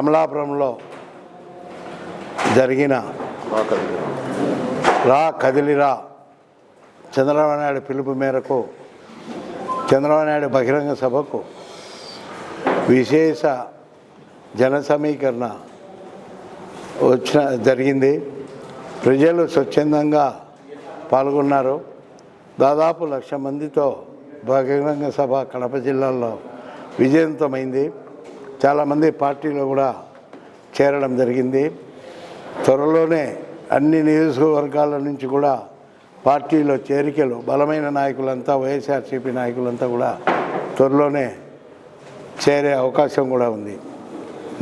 కమలాపురంలో జరిగిన రా కదిలిరా చంద్రబాబు నాయుడు పిలుపు మేరకు చంద్రబాబు నాయుడు బహిరంగ సభకు విశేష జన సమీకరణ వచ్చిన జరిగింది. ప్రజలు స్వచ్ఛందంగా పాల్గొన్నారు. దాదాపు లక్ష మందితో బహిరంగ సభ కడప జిల్లాలో విజయవంతమైంది. చాలామంది పార్టీలో కూడా చేరడం జరిగింది. త్వరలోనే అన్ని నియోజకవర్గాల నుంచి కూడా పార్టీలో చేరికలు బలమైన నాయకులంతా వైఎస్ఆర్సీపీ నాయకులంతా కూడా త్వరలోనే చేరే అవకాశం కూడా ఉంది.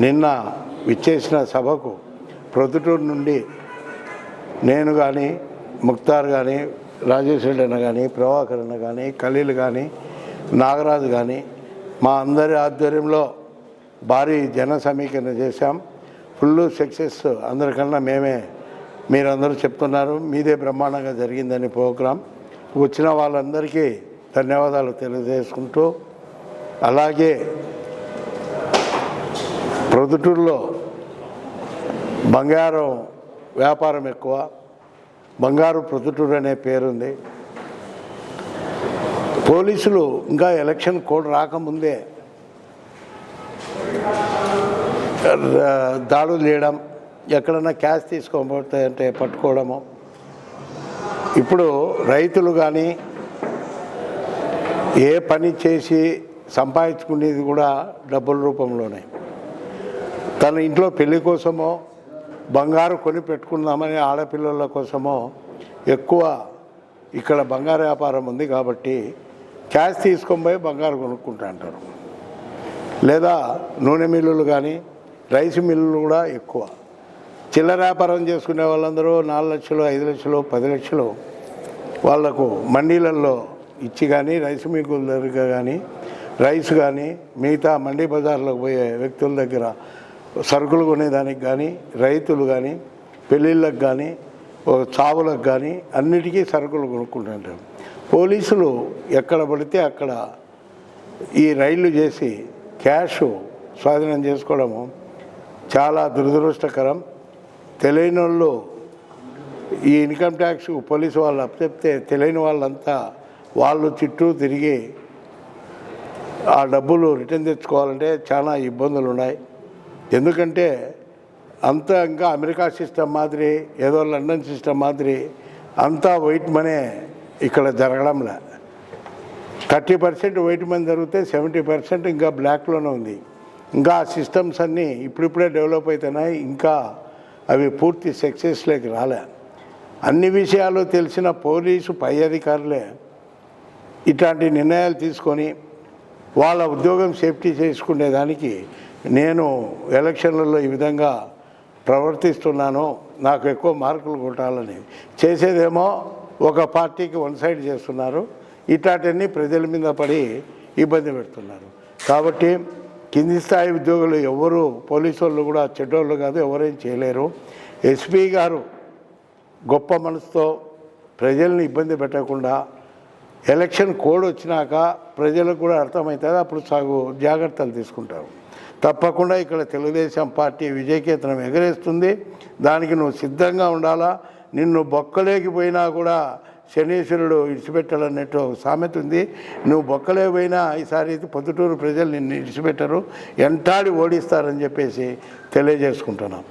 నిన్న విచ్చేసిన సభకు ప్రొద్దుటూరు నుండి నేను కానీ ముక్తార్ కానీ రాజేష్ రెడ్డి అన్న కానీ ప్రభాకర్ అన్న కానీ ఖలీల్ కానీ నాగరాజు కానీ మా అందరి ఆధ్వర్యంలో భారీ జన సమీకరణ చేశాం. ఫుల్ సక్సెస్ అందరికన్నా మేమే మీరందరూ చెప్తున్నారు. మీదే బ్రహ్మాండంగా జరిగిందని ప్రోగ్రాం. వచ్చిన వాళ్ళందరికీ ధన్యవాదాలు తెలియజేసుకుంటూ అలాగే ప్రొద్దుటూరులో బంగారం వ్యాపారం ఎక్కువ. బంగారు ప్రొద్దుటూరు అనే పేరుంది. పోలీసులు ఇంకా ఎలక్షన్ కోడ్ రాకముందే ర- దాడులు చేయడం ఎక్కడన్నా క్యాష్ తీసుకోబోతే అంటే పట్టుకోవడము. ఇప్పుడు రైతులు కానీ ఏ పని చేసి సంపాదించుకునేది కూడా డబ్బుల రూపంలోనే. తన ఇంట్లో పెళ్ళి కోసమో బంగారు కొని పెట్టుకుందామని ఆడపిల్లల కోసమో ఎక్కువ ఇక్కడ బంగారు వ్యాపారం ఉంది కాబట్టి క్యాష్ తీసుకొని పోయి బంగారు కొనుక్కుంటా అంటారు. లేదా నూనె మిల్లులు కానీ రైస్ మిల్లులు కూడా ఎక్కువ. చిల్లర వ్యాపారం చేసుకునే వాళ్ళందరూ నాలుగు లక్షలు ఐదు లక్షలు పది లక్షలు వాళ్ళకు మండీలలో ఇచ్చి కానీ రైస్ మిగుల దగ్గర కానీ రైస్ కానీ మిగతా మండీ బజార్లకు పోయే వ్యక్తుల దగ్గర సరుకులు కొనేదానికి కానీ రైతులు కానీ పెళ్ళిళ్ళకు కానీ చావులకు కానీ అన్నిటికీ సరుకులు కొనుక్కుంటుంటారు. పోలీసులు ఎక్కడ పడితే అక్కడ ఈ రైళ్ళు చేసి క్యాష్ స్వాధీనం చేసుకోవడము చాలా దురదృష్టకరం. తెలియని వాళ్ళు ఈ ఇన్కమ్ ట్యాక్స్ పోలీసు వాళ్ళు అప్పచెప్తే తెలియని వాళ్ళంతా వాళ్ళు చుట్టూ తిరిగి ఆ డబ్బులు రిటర్న్ తెచ్చుకోవాలంటే చాలా ఇబ్బందులు ఉన్నాయి ఎందుకంటే అంతా ఇంకా అమెరికా సిస్టమ్ మాదిరి ఏదో లండన్ సిస్టమ్ మాదిరి అంతా వైట్ మనీ ఇక్కడ జరగడంలా. థర్టీ పర్సెంట్ వైట్ మనీ జరిగితే సెవెంటీ పర్సెంట్ ఇంకా బ్లాక్లోనే ఉంది. ఇంకా సిస్టమ్స్ అన్నీ ఇప్పుడిప్పుడే డెవలప్ అవుతున్నాయి ఇంకా అవి పూర్తి సక్సెస్లోకి రాలే. అన్ని విషయాలు తెలిసిన పోలీసు పై అధికారులే ఇట్లాంటి నిర్ణయాలు తీసుకొని వాళ్ళ ఉద్యోగం సేఫ్టీ చేసుకునేదానికి నేను ఎలక్షన్లలో ఈ విధంగా ప్రవర్తిస్తున్నాను నాకు ఎక్కువ మార్కులు కొట్టాలని. చేసేదేమో ఒక పార్టీకి వన్ సైడ్ చేస్తున్నారు ఇట్లాంటివన్నీ ప్రజల మీద పడి ఇబ్బంది పెడుతున్నారు. కాబట్టి కింది స్థాయి ఉద్యోగులు ఎవరు? పోలీసు వాళ్ళు కూడా చెడ్డోళ్ళు కాదు ఎవరేం చేయలేరు. ఎస్పీ గారు గొప్ప మనసుతో ప్రజల్ని ఇబ్బంది పెట్టకుండా ఎలక్షన్ కోడ్ వచ్చినాక ప్రజలకు కూడా అర్థమవుతుంది అప్పుడు సాగు జాగ్రత్తలు తీసుకుంటారు. తప్పకుండా ఇక్కడ తెలుగుదేశం పార్టీ విజయకేతనం ఎగరేస్తుంది. దానికి నువ్వు సిద్ధంగా ఉండాలా? నిన్ను బొక్కలేకపోయినా కూడా శనీశ్వరుడు ఇడిచిపెట్టాలన్నట్టు సామెత ఉంది. నువ్వు బొక్కలే పోయినా ఈసారి పొద్దుటూరు ప్రజలు నిన్ను ఇడిచిపెట్టరు. ఎంటాడి ఓడిస్తారని చెప్పేసి తెలియజేసుకుంటున్నాం.